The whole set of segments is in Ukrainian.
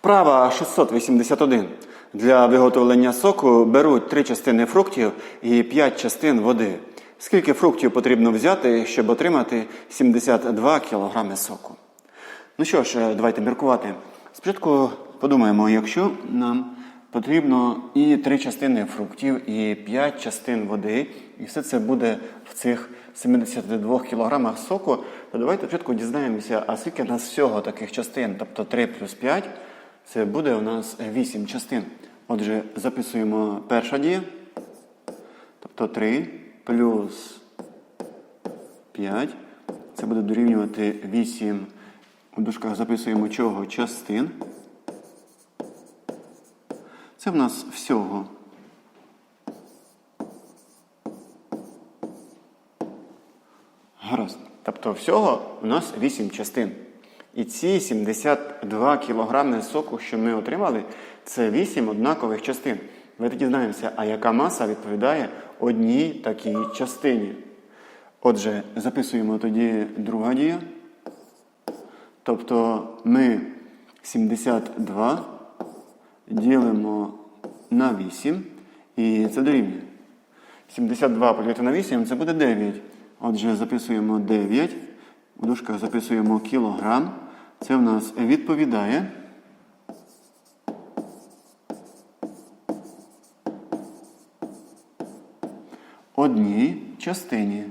Вправа 681. Для виготовлення соку беруть 3 частини фруктів і 5 частин води. Скільки фруктів потрібно взяти, щоб отримати 72 кг соку? Ну що ж, давайте міркувати. Спочатку подумаємо, якщо нам потрібно і 3 частини фруктів, і 5 частин води, і все це буде в цих 72 кг соку, то давайте спочатку дізнаємося, а скільки нас всього таких частин, тобто 3 плюс 5, це буде у нас 8 частин. Отже, записуємо перша дія, тобто 3 плюс 5, це буде дорівнювати 8, у дужках записуємо чого частин. Це в нас всього. Гаразд. Тобто всього у нас 8 частин. І ці 72 кілограми соку, що ми отримали, це 8 однакових частин. Ми тоді знаємося, а яка маса відповідає одній такій частині. Отже, записуємо тоді друга дія. Тобто ми 72 ділимо на 8, і це дорівнює. 72 поділити на 8 це буде 9. Отже, записуємо 9. У дужках записуємо кілограм. Це в нас відповідає. Одній частині.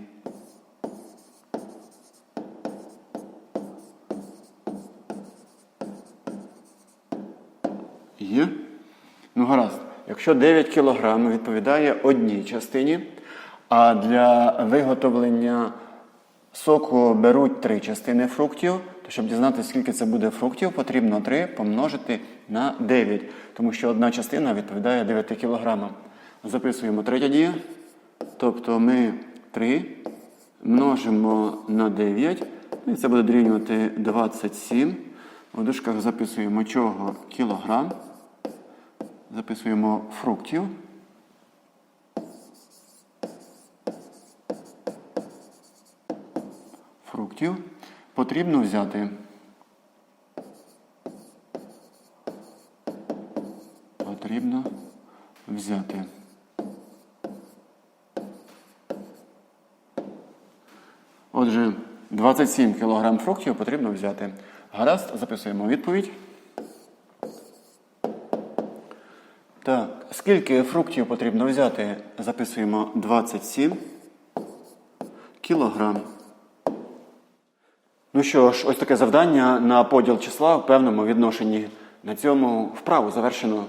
Є? Ну, гаразд. Якщо 9 кг відповідає одній частині, а для виготовлення соку беруть 3 частини фруктів, то щоб дізнатися, скільки це буде фруктів, потрібно 3 помножити на 9, тому що одна частина відповідає 9 кг. Записуємо третя дія. Тобто ми 3 множимо на 9, і це буде дорівнювати 27. У дужках записуємо чого кілограм. Записуємо фруктів. Фруктів потрібно взяти. Потрібно взяти. Отже, 27 кг фруктів потрібно взяти. Гаразд, записуємо відповідь. Так, скільки фруктів потрібно взяти? Записуємо 27 кілограм. Ну що ж, ось таке завдання на поділ числа в певному відношенні. На цьому вправу завершено.